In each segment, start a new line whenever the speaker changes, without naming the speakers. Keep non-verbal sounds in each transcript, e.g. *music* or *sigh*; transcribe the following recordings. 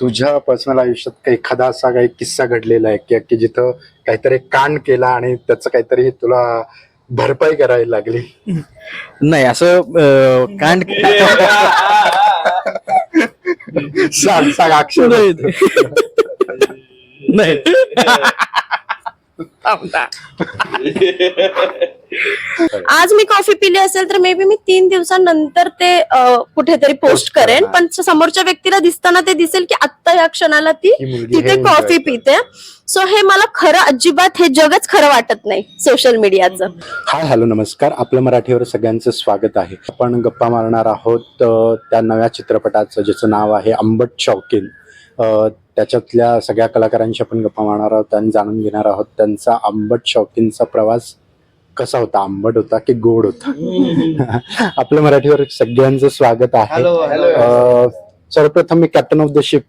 तुझ्या पर्सनल आयुष्यात काही एखादा असा काही किस्सा घडलेला आहे की की जिथं काहीतरी कांड केला आणि त्याचं काहीतरी तुला भरपाई करायला लागली?
नाही असं अं, कांड *laughs*
सांग सांग अक्षर.
नाही. *laughs* *laughs* *laughs*
आज मी कॉफी पिली असेल तर मे बी मी तीन दिवसानंतर ते कुठेतरी पोस्ट करेन. पण समोरच्या व्यक्तीला दिसताना ते दिसेल की आत्ता या क्षणाला ती तिथे कॉफी पिते. सो हे मला खरं अजिबात हे जगच खरं वाटत नाही सोशल मीडियाचं
हाय हॅलो नमस्कार. आपलं मराठीवर सगळ्यांचं स्वागत आहे. आपण गप्पा मारणार आहोत त्या नव्या चित्रपटाचं ज्याचं नाव आहे अंबट शौकीन. त्याच्यातल्या सगळ्या कलाकारांशी आपण गप्पा मारणार आहोत आणि जाणून घेणार आहोत त्यांचा आंबट शौकीनचा प्रवास. कसा होता आंबट होता की गोड होता? *laughs* आपलं मराठीवर सगळ्यांचं स्वागत आहे. सर्वप्रथम मी captain of the ship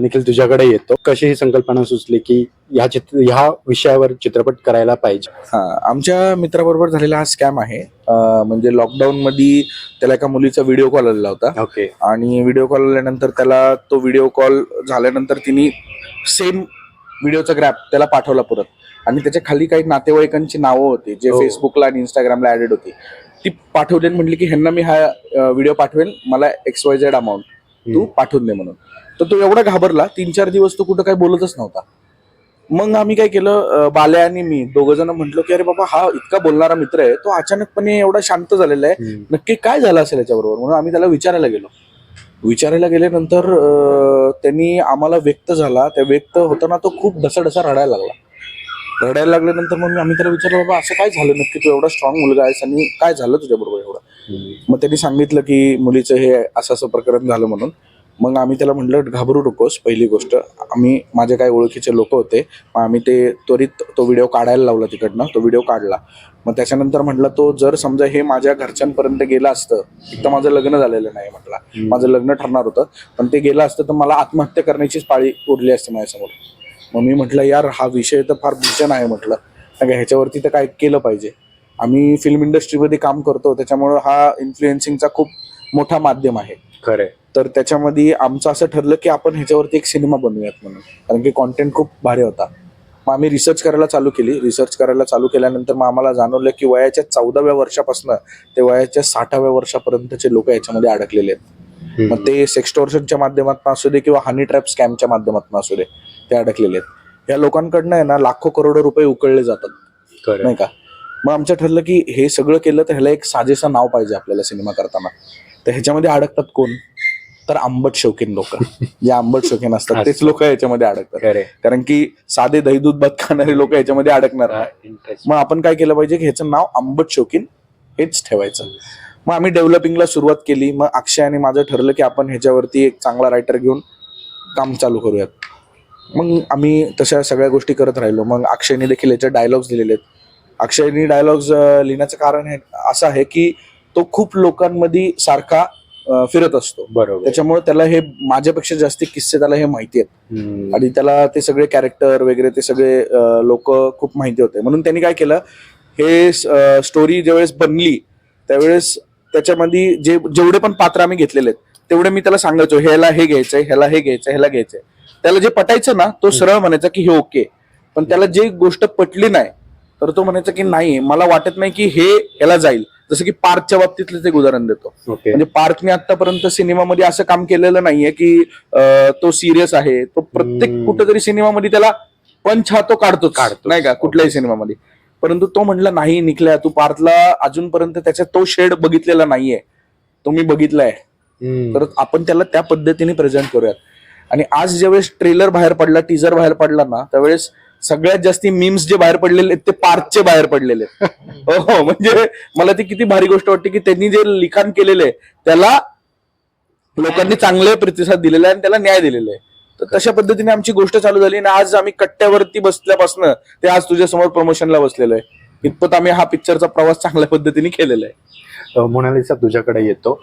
Nikhil तुझ्याकडे येतो. कशी ही संकल्पना सुचली की ह्या चित्र ह्या विषयावर चित्रपट करायला पाहिजे?
हा आमच्या मित्राबरोबर झालेला हा स्कॅम आहे. म्हणजे लॉकडाऊन मध्ये त्याला एका मुलीचा व्हिडिओ कॉल आलेला होता.
ओके.
आणि व्हिडिओ कॉल आल्यानंतर त्याला तो व्हिडिओ कॉल झाल्यानंतर तिने सेम व्हिडिओचा ग्रॅप त्याला पाठवला परत. आणि त्याच्याखाली काही नातेवाईकांची नावं होती जे
हो.
फेसबुकला आणि इंस्टाग्रामला ऍडेड होती. ती पाठवली आणि म्हटली की ह्यांना मी हा व्हिडिओ पाठवेल मला एक्स वाय झेड अमाऊंट तू पाठवून दे म्हणून. तर तो एवढा घाबरला तीन चार दिवस तो कुठं काही बोलतच नव्हता. मग आम्ही काय केलं बाल्या आणि मी दोघ जण म्हटलो की अरे बाबा हा इतका बोलणारा मित्र आहे तो अचानकपणे एवढा शांत झालेला आहे. नक्की काय झालं असेल याच्याबरोबर? म्हणून आम्ही त्याला विचारायला गेलो. विचारायला गेल्यानंतर त्यांनी आम्हाला व्यक्त झाला. त्या व्यक्त होताना तो खूप ढसाढसा रडायला लागला. रडायला लागल्यानंतर मग आम्ही त्याला विचारलं बाबा असं काय झालं? नक्की तू एवढा स्ट्रॉंग मुलगा आहेस आणि काय झालं तुझ्याबरोबर एवढं?
हम्म.
मग त्यांनी सांगितलं की मुलीचं हे असं असं प्रकरण झालं म्हणून. मग आम्ही त्याला म्हटलं घाबरू नकोस पहिली गोष्ट. आम्ही माझे काही ओळखीचे लोक होते. मग आम्ही ते त्वरित तो व्हिडिओ काढायला लावला तिकडनं. तो व्हिडिओ काढला. मग त्याच्यानंतर म्हटलं तो जर समजा हे माझ्या घरच्यांपर्यंत गेलं असतं एक तर माझं लग्न झालेलं नाही म्हटलं. माझं लग्न ठरणार होतं. पण ते गेलं असतं तर मला आत्महत्या करण्याचीच पाळी उरली असते माझ्यासमोर. मग मी म्हटलं यार हा विषय तर फार भीषण आहे म्हटलं. कारण ह्याच्यावरती तर काय केलं पाहिजे. आम्ही फिल्म इंडस्ट्रीमध्ये काम करतो त्याच्यामुळं हा इन्फ्लुएन्सिंगचा खूप मोठा माध्यम आहे.
खरंय.
तर त्याच्यामध्ये आमचं असं ठरलं की आपण ह्याच्यावरती एक सिनेमा बनवूयात म्हणून. कारण की कॉन्टेंट खूप भारी होता. मग आम्ही रिसर्च करायला चालू केली. रिसर्च करायला चालू केल्यानंतर मग आम्हाला जाणवलं की वयाच्या चौदाव्या वर्षापासून ते वयाच्या साठाव्या वर्षापर्यंतचे लोक याच्यामध्ये अडकलेले आहेत. मग ते सेक्स्टोर्शनच्या माध्यमातून असू दे किंवा हनी ट्रॅप स्कॅमच्या माध्यमातून असू दे. ते अडकलेले आहेत. या लोकांकडनं आहे ना लाखो करोडो रुपये उकळले जातात. नाही का? मग आमचं ठरलं की हे सगळं केलं तर ह्याला एक साजेसं नाव पाहिजे आपल्याला सिनेमा करताना. तर ह्याच्यामध्ये अडकतात कोण? तर आंबट शौकीन लोक. जे आंबट शौकीन असतात तेच लोक याच्यामध्ये अडकतात. कारण की साधे दही दूध भात खाणारे लोक याच्यामध्ये अडकणार. मग आपण काय केलं पाहिजे की ह्याचं नाव आंबट शौकीन हेच ठेवायचं. मग आम्ही डेव्हलपिंगला सुरुवात केली. मग अक्षय आणि माझं ठरलं की आपण ह्याच्यावरती एक चांगला रायटर घेऊन काम चालू करूयात. मग आम्ही तशा सगळ्या गोष्टी करत राहिलो. मग अक्षयने देखील याचे डायलॉग्स दिलेले आहेत. अक्षयनी डायलॉग्स लिहिण्याचं कारण हे असं आहे की तो खूप लोकांमध्ये सारखा फिरत असतो.
बरोबर.
त्याच्यामुळे त्याला हे माझ्यापेक्षा जास्ती किस्से त्याला हे माहिती आहेत. आणि त्याला ते सगळे कॅरेक्टर वगैरे ते सगळे लोक खूप माहिती होते. म्हणून त्यांनी काय केलं हे स्टोरी ज्यावेळेस बनली त्यावेळेस त्याच्यामध्ये जे जेवढे पण पात्र आम्ही घेतलेले आहेत तेवढे मी त्याला सांगायचो ह्याला हे घ्यायचंय ह्याला हे घ्यायचं ह्याला घ्यायचंय. त्याला जे पटायचं ना तो सरळ म्हणायचा की हे ओके. पण त्याला जे गोष्ट पटली नाही तर तो म्हणायचा की नाही मला वाटत नाही की हे याला जाईल. जसं की पार्कच्या बाबतीतलं एक उदाहरण देतो. म्हणजे पार्थने आतापर्यंत सिनेमामध्ये असं काम केलेलं नाहीये की तो सिरियस आहे तो प्रत्येक. कुठेतरी सिनेमामध्ये त्याला पंच हा तो काढतो
काढतोच.
नाही का? कुठल्याही सिनेमामध्ये. परंतु तो म्हणला नाही निघल्या तू पार्थला अजूनपर्यंत त्याचा तो शेड बघितलेला नाहीये. तो मी बघितलाय. तर आपण त्याला त्या पद्धतीने प्रेझेंट करूयात. आणि आज ज्यावेळेस ट्रेलर बाहेर पडला टीजर बाहेर पडला ना त्यावेळेस सगळ्यात जास्ती मीम्स जे बाहेर पडलेले आहेत ते पार्थचे बाहेर पडलेले *laughs* हो हो म्हणजे मला ती किती भारी गोष्ट वाटते की त्यांनी जे लिखाण केलेलं आहे त्याला लोकांनी चांगले प्रतिसाद दिलेला आहे आणि त्याला न्याय दिलेला आहे. तर तशा पद्धतीने आमची गोष्ट चालू झाली आणि आज आम्ही कट्ट्यावरती बसल्यापासून ते आज तुझ्या समोर प्रमोशनला बसलेलो आहे. इतपत आम्ही हा पिक्चरचा प्रवास चांगल्या पद्धतीने केलेला आहे.
मोनालिसा तुझ्याकडे येतो.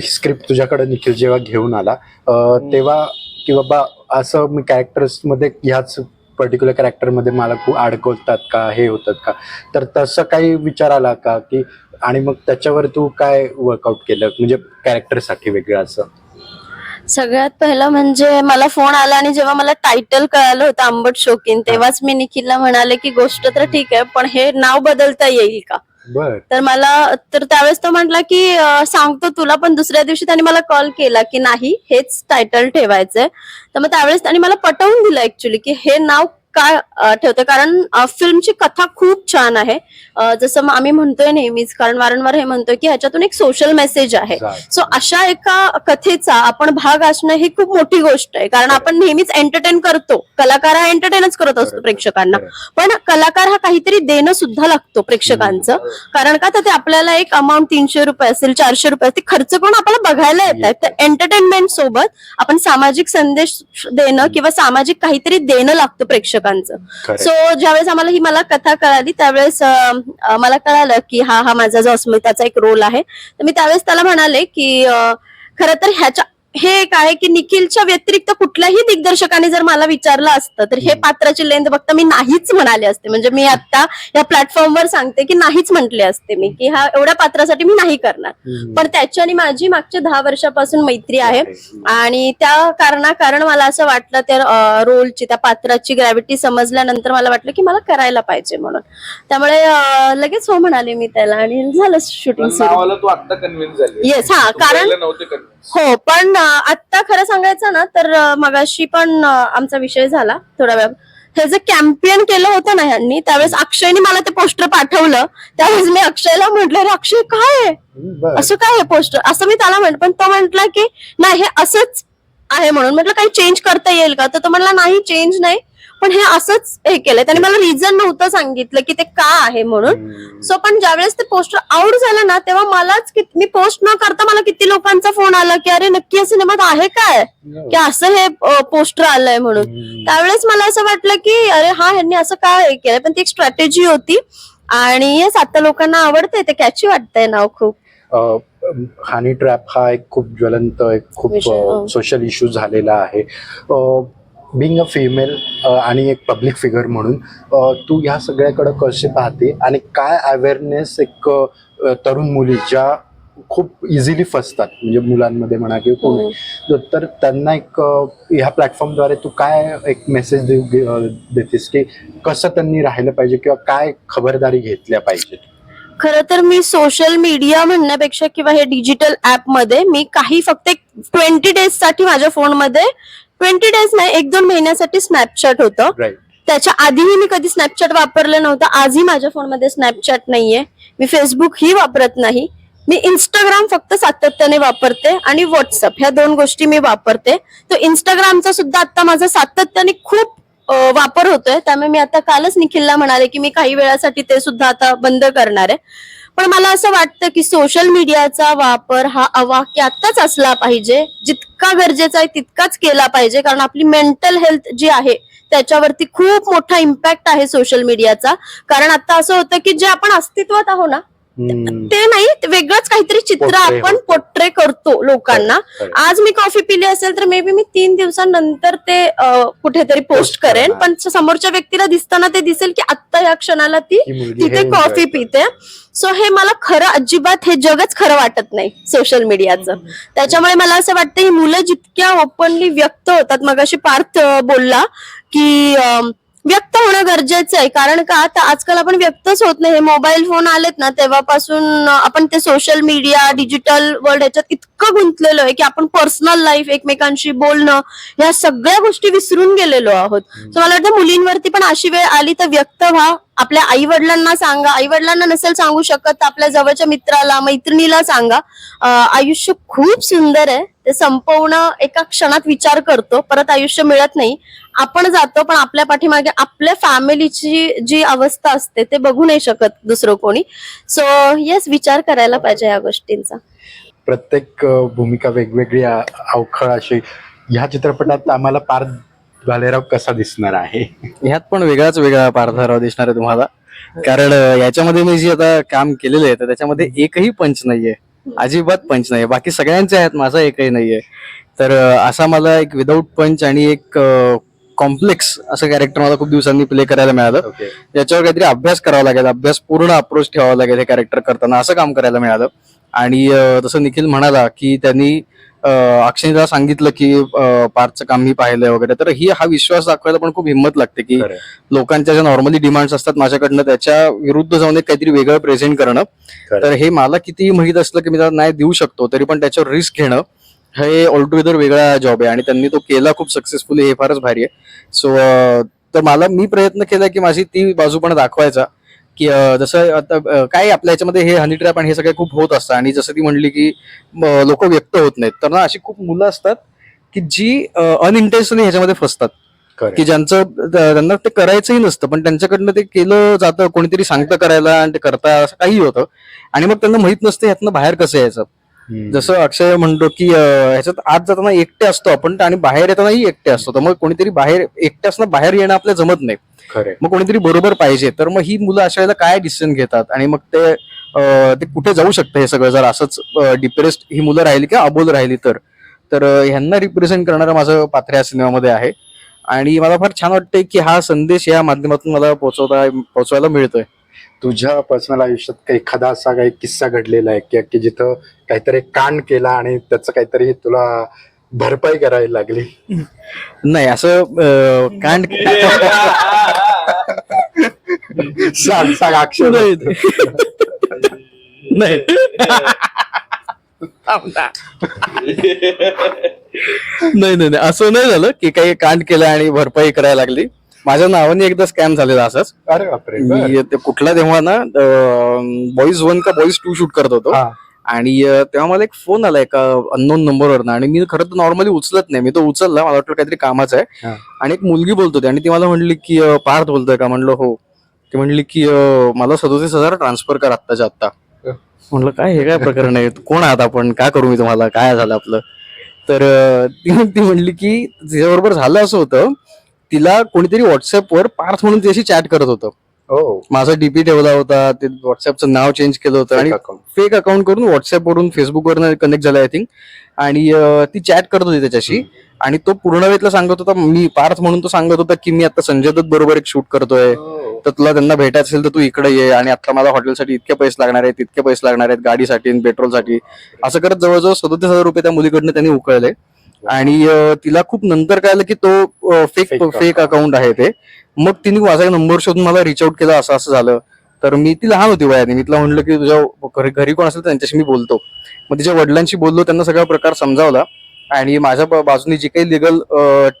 स्क्रिप्ट तुझ्याकडे निखिल जेव्हा घेऊन आला अ, तेव्हा की बाबा असं मी कॅरेक्टर्समध्ये ह्याच पर्टिक्युलर कॅरेक्टरमध्ये मला खूप अडकवतात का हे होतात का? तर तसं काही विचार आला का की आणि मग त्याच्यावर तू काय वर्कआउट केलं? म्हणजे कॅरेक्टरसाठी वेगळं असं.
सगळ्यात पहिलं म्हणजे मला फोन आला आणि जेव्हा मला टायटल कळालं होतं आंबट शोकीन तेव्हाच मी निखिलला म्हणाले की गोष्ट तर ठीक आहे पण हे नाव बदलता येईल का?
बर.
तर मला तर त्यावेळेस तो म्हटला की अं, सांगतो तुला पण दुसऱ्या दिवशी त्याने मला कॉल केला की नाही हेच टायटल ठेवायचंय. तर मग त्यावेळेस त्याने मला पटवून दिलं ऍक्च्युली की हे नाव काय अं, ठेवतं कारण फिल्मची कथा खूप छान आहे. जसं मग आम्ही म्हणतोय नेहमीच कारण वारंवार हे म्हणतोय की ह्याच्यातून एक सोशल मेसेज आहे. सो अशा एका कथेचा आपण भाग असणं ही खूप मोठी गोष्ट आहे. कारण आपण नेहमीच एंटरटेन करतो. कलाकार हा एंटरटेनच करत असतो प्रेक्षकांना. पण कलाकार हा काहीतरी देणं सुद्धा लागतो प्रेक्षकांचं. कारण का? तर ते आपल्याला एक अमाऊंट तीनशे रुपये असेल चारशे रुपये असेल, ते खर्च करून आपल्याला बघायला येत आहेत. तर एंटरटेनमेंट सोबत आपण सामाजिक संदेश देणं किंवा सामाजिक काहीतरी देणं लागतं प्रेक्षकांचं सो ज्यावेळेस आम्हाला ही मला कथा कळाली त्यावेळेस मला कळालं की हा हा माझा जो अस्मिताचा एक रोल आहे. तर मी त्यावेळेस त्याला म्हणाले की खरं तर ह्याच्या हे एक आहे की निखिलच्या व्यतिरिक्त कुठल्याही दिग्दर्शकाने जर मला विचारलं असतं तर हे पात्राची लेंथ बघता मी नाहीच म्हणाले असते. म्हणजे मी आता या प्लॅटफॉर्मवर सांगते की नाहीच म्हटले असते मी की हा एवढ्या पात्रासाठी मी नाही करणार. पण त्याची आणि माझी मागच्या दहा वर्षापासून मैत्री आहे आणि त्या कारणा कारण मला असं वाटलं त्या रोलची त्या पात्राची ग्रॅव्हिटी समजल्यानंतर मला वाटलं की मला करायला पाहिजे म्हणून. त्यामुळे लगेच हो म्हणाले मी त्याला आणि झालं शूटिंग येस हा कारण. हो पण आत्ता खरं सांगायचं ना तर मगाशी पण आमचा विषय झाला थोडा वेळ. हे जे कॅम्पियन केलं होतं ना ह्यांनी त्यावेळेस अक्षयने मला ते पोस्टर पाठवलं. त्यावेळेस मी अक्षयला म्हटलं अक्षय काय आहे? असं काय आहे पोस्टर? असं मी त्याला म्हण पण तो म्हटला की नाही हे असंच आहे म्हणून. म्हटलं काही चेंज करता येईल का? तर तो म्हणला नाही चेंज नाही. पण हे असंच हे केलंय. त्याने मला रिझन नव्हतं सांगितलं की ते का आहे म्हणून. सो पण ज्यावेळेस ते पोस्टर आउट झालं ना तेव्हा मलाच कित- मी पोस्ट न करता मला किती लोकांचा फोन आला की अरे नक्की या सिनेमात आहे काय? की असं हे पोस्टर आलंय म्हणून. त्यावेळेस मला असं वाटलं की अरे हा ह्यांनी असं काय हे केलंय? पण ती एक स्ट्रॅटेजी होती. आणि येस आता लोकांना आवडतंय ते कॅची वाटतंय नाव खूप.
हानी ट्रॅप हा एक खूप ज्वलंत एक खूप
विषय, हो.
सोशल इश्यू झालेला आहे. बिंग अ फिमेल आणि एक पब्लिक फिगर म्हणून तू ह्या सगळ्याकडे कसे पाहते? आणि काय अवेअरनेस एक तरुण मुली ज्या खूप इझिली फसतात म्हणजे मुलांमध्ये म्हणा किंवा कोणी तर- तर त्यांना एक ह्या प्लॅटफॉर्मद्वारे तू काय एक मेसेज देऊ देतेस की कसं त्यांनी राहिलं पाहिजे किंवा काय खबरदारी घेतल्या पाहिजेत?
खरं तर मी सोशल मीडिया म्हणण्यापेक्षा किंवा हे डिजिटल ऍपमध्ये मी काही फक्त एक ट्वेंटी डेजसाठी माझ्या फोनमध्ये ट्वेंटी डेज नाही एक दोन महिन्यासाठी स्नॅपचॅट होतं.
राईट
त्याच्या आधीही मी कधी स्नॅपचॅट वापरलं नव्हतं. आजही माझ्या फोनमध्ये स्नॅपचॅट नाहीये. मी फेसबुक ही वापरत नाही. मी इंस्टाग्राम फक्त सातत्याने वापरते आणि व्हॉट्सअप ह्या दोन गोष्टी मी वापरते. तर इंस्टाग्रामचा सुद्धा आता माझा सातत्याने खूप वापर होतोय. त्यामुळे मी आता कालच निखिलला म्हणाले की मी काही वेळासाठी ते सुद्धा आता बंद करणार आहे. पण मला असं वाटतं की सोशल मीडियाचा वापर हा अवाक्यातच असला पाहिजे. जितका गरजेचा आहे तितकाच केला पाहिजे. कारण आपली मेंटल हेल्थ जी आहे त्याच्यावरती खूप मोठा इम्पॅक्ट आहे सोशल मीडियाचा कारण आता असं होतं की जे आपण अस्तित्वात आहो ना ते नाही वेगळंच काहीतरी चित्र
Portray
आपण
होतं.
पोट्रे करतो लोकांना.
Correct.
आज मी कॉफी पिली असेल तर मे बी मी तीन दिवसांनंतर ते अं, कुठेतरी
Post
पोस्ट करेन.
करणार.
पण समोरच्या व्यक्तीला दिसताना ते दिसेल की आत्ता या क्षणाला ती
ही मुलगी
तिथे
हे
कॉफी पिते. सो हे मला खरं अजिबात हे जगच खरं वाटत नाही सोशल मीडियाचं त्याच्यामुळे मला असं वाटतं ही मुलं जितक्या ओपनली व्यक्त होतात मग अशी पार्थ अं, बोलला की अं, व्यक्त होणं गरजेचं आहे. कारण का? आता आजकाल आपण व्यक्तच होत नाही. हे मोबाईल फोन आलेत ना तेव्हापासून आपण ते सोशल मीडिया डिजिटल वर्ल्ड ह्याच्यात इतकं गुंतलेलो आहे की आपण पर्सनल लाईफ एकमेकांशी बोलणं ह्या सगळ्या गोष्टी विसरून गेलेलो आहोत. सो मला वाटतं मुलींवरती पण अशी वेळ आली तर व्यक्त व्हा. आपल्या आई वडिलांना सांगा. आई वडिलांना नसेल सांगू शकत तर आपल्या जवळच्या मित्राला मैत्रिणीला सांगा. आयुष्य खूप सुंदर आहे. ते संपवणं एका क्षणात विचार करतो परत आयुष्य मिळत नाही. आपण जातो पण आपल्या पाठीमागे आपल्या फॅमिलीची जी अवस्था असते ते बघू नाही शकत दुसरं कोणी. सो येस विचार करायला पाहिजे या गोष्टींचा.
प्रत्येक भूमिका वेगवेगळी अवखळ अशी. ह्या चित्रपटात आम्हाला पार भालेराव कसा दिसणार आहे?
ह्यात पण वेगळाच वेगळा पारधाराव दिसणार आहे तुम्हाला. कारण याच्यामध्ये मी जे आता काम केलेलं आहे तर त्याच्यामध्ये एकही पंच नाहीये. अजिबात पंच नाहीये. बाकी सगळ्यांचे आहेत. माझा एकही नाहीये. तर असा मला एक विदाऊट पंच आणि एक कॉम्प्लेक्स असं कॅरेक्टर मला खूप दिवसांनी प्ले करायला मिळालं.
ओके
याच्यावर काहीतरी अभ्यास करावा लागेल. अभ्यास पूर्ण अप्रोच ठेवावा लागेल हे कॅरेक्टर करताना असं काम करायला मिळालं. आणि तसं निखिल म्हणाला की त्यांनी अं, अक्षयने त्याला सांगितलं की अं, पार्थचं काम मी पाहिलंय वगैरे. तर ही हा विश्वास दाखवायला पण खूप हिंमत लागते की. लोकांच्या ज्या नॉर्मली डिमांड्स असतात माझ्याकडनं त्याच्या विरुद्ध जाऊन एक काहीतरी वेगळं प्रेझेंट करणं. तर हे मला कितीही माहीत असलं की मी त्याला नाही देऊ शकतो तरी पण त्याच्यावर रिस्क घेणं हे ऑलटुगेदर वेगळा जॉब आहे. आणि त्यांनी तो केला खूप सक्सेसफुली हे फारच भारी आहे. सो तर मला मी प्रयत्न केला की माझी ती बाजू पण दाखवायचा. की जसं आता काय आपल्या याच्यामध्ये हे हनी ट्रॅप आणि हे सगळे खूप होत असतं आणि जसं ती म्हणली की लोक व्यक्त होत नाहीत तर ना अशी खूप मुलं असतात की जी अनइंटेन्शनली ह्याच्यामध्ये फसतात. की ज्यांचं त्यांना ते करायचंही नसतं पण त्यांच्याकडनं ते केलं जातं कोणीतरी सांगतं करायला आणि ते करता असं काही होतं आणि मग त्यांना माहीत नसतं ह्यातनं बाहेर कसं यायचं. जसं अक्षय म्हणतो की ह्याच्यात आत जाताना एकटे असतो आपण आणि बाहेर येतानाही एकटे असतो तर मग कोणीतरी बाहेर एकटे असणं बाहेर येणं आपल्या जमत नाही. मग कोणीतरी बरोबर पाहिजे. तर मग ही मुलं अशा वेळेला काय डिसिजन घेतात? आणि मग ते ते कुठे जाऊ शकतं हे सगळं? जर असंच डिप्रेस्ड ही मुलं राहिली किंवा अबोल राहिली तर. तर ह्यांना रिप्रेझेंट करणारं माझं पात्र या सिनेमामध्ये आहे. आणि मला फार छान वाटतंय की हा संदेश या माध्यमातून मला पोहोचवता पोहोचवायला मिळतोय.
तुझ्या पर्सनल आयुष्यात काही एखादा असा काही किस्सा घडलेला आहे? की की जिथं काहीतरी कांड केला आणि त्याचं काहीतरी तुला भरपाई करायला लागली.
नाही असं अं, कांड
सांग सांग अक्षर
नाही नाही. नाही. नाही असं नाही झालं की काही कांड केलं आणि भरपाई करायला लागली. माझ्या नावाने एकदा स्कॅम झालेला असंच.
अरे बापरे बर.
मी ते कुठला तेव्हा ना बॉईज वन का बॉईज टू शूट करत होतो.
हा.
आणि तेव्हा मला एक फोन आला एका अननोन नंबरवर आणि मी खरं तर नॉर्मली उचलत नाही. मी तो उचलला मला वाटलं काहीतरी कामाचं. आहे. आणि एक मुलगी बोलत होती आणि ती मला म्हणली की पार्थ बोलतोय का? म्हणलं हो. ती म्हणली की मला सदोतीस हजार ट्रान्सफर कर आत्ताच्या आत्ता. म्हणलं काय हे काय प्रकरण आहे कोण आहात आपण? काय करू मी तुम्हाला? काय झालं आपलं? तर ती म्हणली की तिच्याबरोबर झालं असं होतं तिला कोणीतरी व्हॉट्सअपवर पार्थ म्हणून तिच्याशी चॅट करत होतं. माझा डीपी ठेवला होता ते व्हॉट्सअपचं नाव चेंज केलं होतं आणि. फेक अकाउंट करून व्हॉट्सअप वरून फेसबुक वरून कनेक्ट झाला आय थिंक आणि ती चॅट करत होती त्याच्याशी. आणि तो पूर्ण वेळेतला सांगत होता मी पार्थ म्हणून तो सांगत होता की मी आता संजय दत्त बरोबर एक शूट करतोय.
हो.
तर तुला त्यांना भेटायचं असेल तर तू इकडे ये आणि आता मला हॉटेलसाठी इतके पैसे लागणार आहेत तितके पैसे लागणार आहेत गाडीसाठी पेट्रोलसाठी. असं करत जवळजवळ सदोतीस हजार रुपये त्या मुलीकडनं त्यांनी उकळले. आणि तिला खूप नंतर कळलं की तो फेक फेक. अकाउंट आहे ते. मग तिने माझा नंबर शोधून मला रिच आउट केला असं असं झालं. तर मी ती लहान होती वयाने. मी तिला म्हणलं की तुझ्या घरी घरी कोण असेल त्यांच्याशी मी बोलतो. मग तिच्या वडिलांशी बोललो त्यांना सगळा प्रकार समजावला. आणि माझ्या बाजूने जी काही लिगल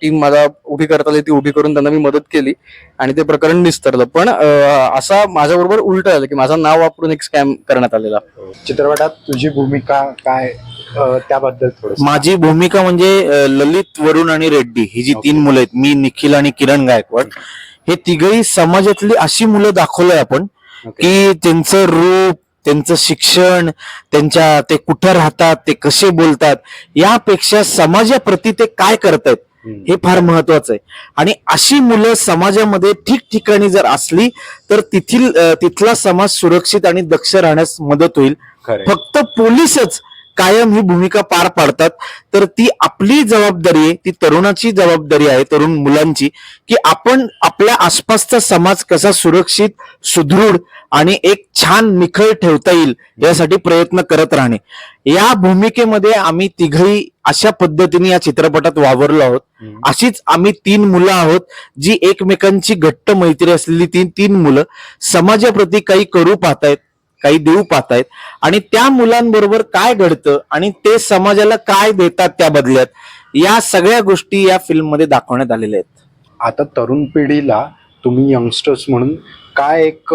टीम मला उभी करता आली ती उभी करून त्यांना मी मदत केली आणि ते प्रकरण निस्तरलं. पण असा माझ्याबरोबर उलट झालं की माझं नाव वापरून एक स्कॅम करण्यात आलेला.
चित्रपटात तुझी भूमिका काय? त्याबद्दल थोडं
माझी भूमिका म्हणजे ललित वरुण आणि रेड्डी. ही जी तीन मुलं आहेत मी निखिल आणि किरण गायकवाड. हे तिघही समाजातली अशी मुलं दाखवलंय आपण की त्यांचं रूप त्यांचं शिक्षण त्यांच्या ते कुठं राहतात ते कसे बोलतात यापेक्षा समाजाप्रती ते काय करतायत हे फार महत्वाचं आहे. आणि अशी मुलं समाजामध्ये ठिकठिकाणी जर असली तर तिथील तिथला समाज सुरक्षित आणि दक्ष राहण्यास मदत होईल. फक्त पोलीसच कायम ही भूमिका पार पाडतात. तर ती आपली जबाबदारी आहे ती तरुणाची जबाबदारी आहे तरुण मुलांची की आपण आपल्या आसपासचा समाज कसा सुरक्षित सुदृढ आणि एक छान निखळ ठेवता येईल यासाठी प्रयत्न करत राहणे. या भूमिकेमध्ये आम्ही तिघही अशा पद्धतीने या चित्रपटात वावरलो आहोत. अशीच आम्ही तीन मुलं आहोत जी एकमेकांची घट्ट मैत्री असलेली तीन तीन मुलं समाजाप्रती काही करू पाहतायत. काही देऊ पाहतायत. आणि त्या मुलांबरोबर काय घडतं आणि ते समाजाला काय देतात त्या बदल्यात या सगळ्या गोष्टी या फिल्ममध्ये दाखवण्यात आलेल्या आहेत.
आता तरुण पिढीला तुम्ही यंगस्टर्स म्हणून काय एक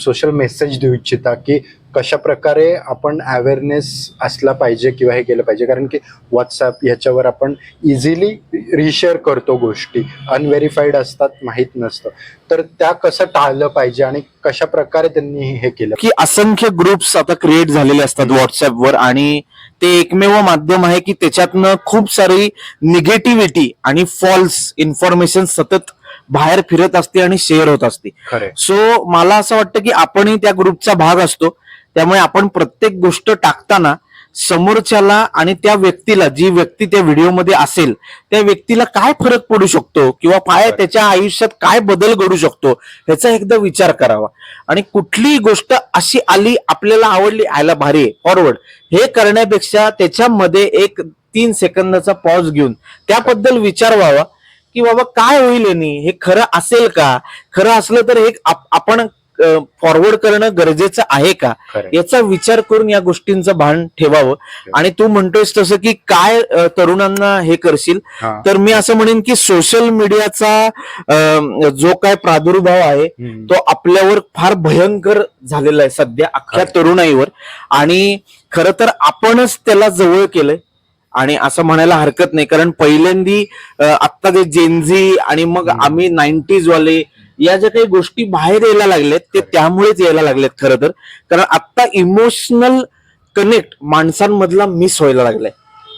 सोशल मेसेज देऊ इच्छिता की कशा प्रकारे आपण अवेअरनेस असला पाहिजे किंवा हे केलं पाहिजे? कारण की व्हॉट्सअप ह्याच्यावर आपण इझिली रिशेअर करतो गोष्टी. अनव्हेरीफाईड असतात माहीत नसतं. तर त्या कसं टाळलं पाहिजे आणि कशा प्रकारे त्यांनी हे केलं
की असंख्य ग्रुप्स आता क्रिएट झालेले असतात व्हॉट्सअपवर आणि ते एकमेव माध्यम आहे की त्याच्यातनं खूप सारी निगेटिव्हिटी आणि फॉल्स इन्फॉर्मेशन सतत बाहेर फिरत असते आणि शेअर होत असते. सो मला असं वाटतं की आपणही त्या ग्रुपचा भाग असतो. त्यामुळे आपण प्रत्येक गोष्ट टाकताना समोरच्याला आणि त्या व्यक्तीला जी व्यक्ती त्या व्हिडिओमध्ये असेल त्या व्यक्तीला काय फरक पडू शकतो किंवा काय त्याच्या आयुष्यात काय बदल घडू शकतो ह्याचा एकदा विचार करावा. आणि कुठलीही गोष्ट अशी आली आपल्याला आवडली आयला भारी फॉरवर्ड हे करण्यापेक्षा त्याच्यामध्ये एक तीन सेकंदाचा पॉज घेऊन त्याबद्दल विचार व्हावा की बाबा काय होईल यांनी हे खरं असेल का? खरं असलं तर हे आप- आपण फॉरवर्ड करणं गरजेचं आहे का याचा विचार करून या गोष्टींचं भान ठेवावं आणि तू म्हणतोयस तसं की काय तरुणांना हे करशील. तर मी असं म्हणेन की सोशल मीडियाचा जो काय प्रादुर्भाव आहे. तो आपल्यावर फार भयंकर झालेला आहे सध्या अख्ख्या. तरुणाईवर आणि खरं तर आपणच त्याला जवळ केलंय आणि असं म्हणायला हरकत नाही कारण पहिल्यांदी आत्ता ते जेनझी आणि मग. आम्ही नाईन्टीज वाले या ज्या काही गोष्टी बाहेर यायला लागल्यात ते. त्यामुळेच यायला लागलेत खरं तर. कारण आत्ता इमोशनल कनेक्ट माणसांमधला मिस व्हायला लागलाय.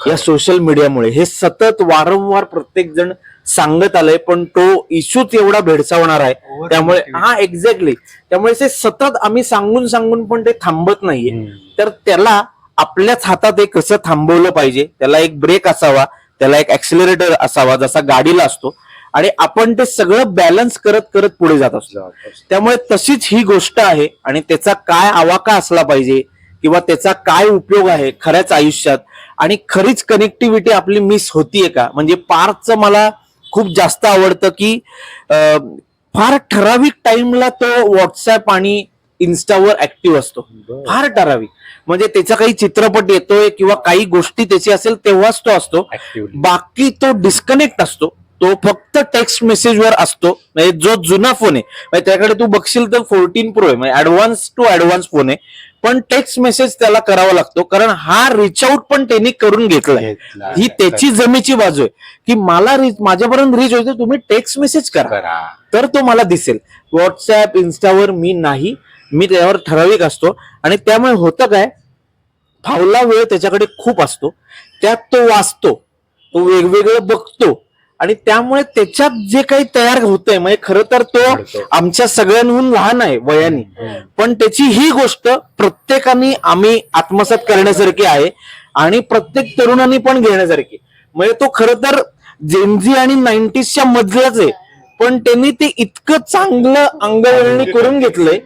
या सोशल मीडियामुळे हे सतत वारंवार प्रत्येक जण सांगत आलंय पण तो इश्यूच एवढा भेडसावणार आहे. त्यामुळे हा एक्झॅक्टली त्यामुळे ते सतत आम्ही सांगून सांगून पण ते थांबत नाहीये. तर त्याला आपल्याच हातात एक कसं थांबवलं पाहिजे? त्याला एक ब्रेक असावा. त्याला एक ऍक्सिलरेटर असावा जसा गाडीला असतो. आणि आपण ते सगळं बॅलन्स करत करत पुढे जात असतो. त्यामुळे तशीच ही गोष्ट आहे आणि त्याचा काय आवाका असला पाहिजे किंवा त्याचा काय उपयोग आहे खऱ्याच आयुष्यात आणि खरीच कनेक्टिव्हिटी आपली मिस होतीये का? म्हणजे पार्कचं मला खूप जास्त आवडतं की फार ठराविक टाइमला तो व्हॉट्सअप आणि इन्स्टावर ऍक्टिव्ह असतो. फार ठराविक. म्हणजे त्याचा काही चित्रपट येतोय किंवा काही गोष्टी त्याची असेल तेव्हाच तो असतो. बाकी तो डिस्कनेक्ट असतो. तो फक्त टेक्स्ट मेसेजवर असतो. म्हणजे जो जुना फोन आहे म्हणजे त्याकडे तू बघशील तर फोर्टीन प्रो आहे म्हणजे ऍडव्हान्स टू ऍडव्हान्स फोन आहे. पण टेक्स्ट मेसेज त्याला करावा लागतो कारण हा रिच आउट पण त्यांनी करून घेतलाय.
घेतला.
ही त्याची जमेची बाजू आहे. की मला रीच माझ्यापर्यंत रीच व्हायचं तुम्ही टेक्स्ट मेसेज करा.
करा.
तर तो मला दिसेल. व्हॉट्सअप इन्स्टावर मी नाही. मी त्यावर ठराविक असतो. आणि त्यामुळे होतं काय? फावला वेळ त्याच्याकडे खूप असतो. त्यात तो वाचतो. तो वेगवेगळं बघतो. आणि त्यामुळे त्याच्यात जे काही तयार होतंय म्हणजे खरं तर तो. आमच्या सगळ्यांहून लहान आहे वयाने. पण त्याची ही गोष्ट प्रत्येकाने आम्ही आत्मसात करण्यासारखी आहे आणि प्रत्येक तरुणांनी पण घेण्यासारखी म्हणजे तो खरं तर जेनझी आणि नाईन्टीजच्या मधलाच आहे पण त्यांनी ते इतकं चांगलं अंगवळणी करून घेतलंय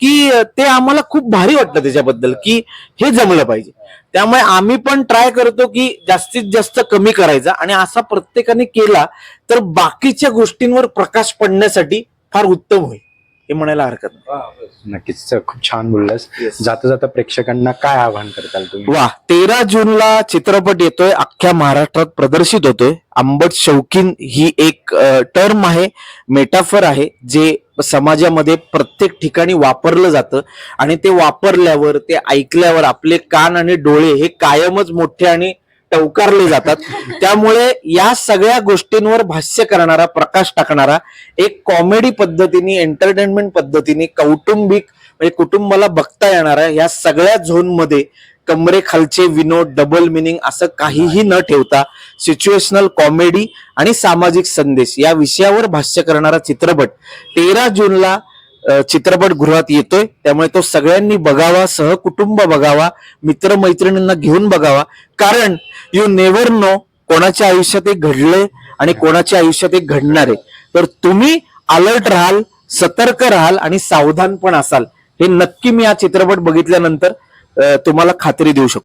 की ते आम्हाला खूप भारी वाटलं त्याच्याबद्दल की हे जमलं पाहिजे. त्यामुळे आम्ही पण ट्राय करतो की जास्तीत जास्त कमी करायचा आणि असा प्रत्येकाने केला तर बाकीच्या गोष्टींवर प्रकाश पडण्यासाठी फार उत्तम होईल. हे म्हणायला हरकत नाही.
नक्कीच. खूप छान बोललास. जाता जाता प्रेक्षकांना काय आवाहन करताल तुम्ही?
वा तेरा जूनला चित्रपट येतोय अख्ख्या महाराष्ट्रात प्रदर्शित होतोय. आंबट शौकीन ही एक टर्म आहे मेटाफर आहे जे समाजामध्ये प्रत्येक ठिकाणी वापरलं जातं. आणि ते वापरल्यावर ते ऐकल्यावर आपले कान आणि डोळे हे कायमच मोठे आणि टवकारले जातात. त्यामुळे या सगळ्या गोष्टींवर भाष्य करणारा प्रकाश टाकणारा एक कॉमेडी पद्धतीने एंटरटेनमेंट पद्धतीने कौटुंबिक म्हणजे कुटुंबाला बघता येणाऱ्या या सगळ्या झोनमध्ये कमरे खालचे विनोद डबल मिनिंग असं काहीही न ठेवता सिच्युएशनल कॉमेडी आणि सामाजिक संदेश या विषयावर भाष्य करणारा चित्रपट तेरा जूनला चित्रपटगृहात येतोय. त्यामुळे तो सगळ्यांनी बघावा सहकुटुंब बघावा मित्रमैत्रिणींना घेऊन बघावा. कारण यू नेव्हर नो कोणाच्या आयुष्यात एक घडलंय आणि कोणाच्या आयुष्यात एक घडणार आहे. तर तुम्ही अलर्ट राहाल सतर्क राहाल आणि सावधान पण असाल. हे नक्की मी हा चित्रपट बघितल्यानंतर तुम्हाला खात्री देऊ शकतो.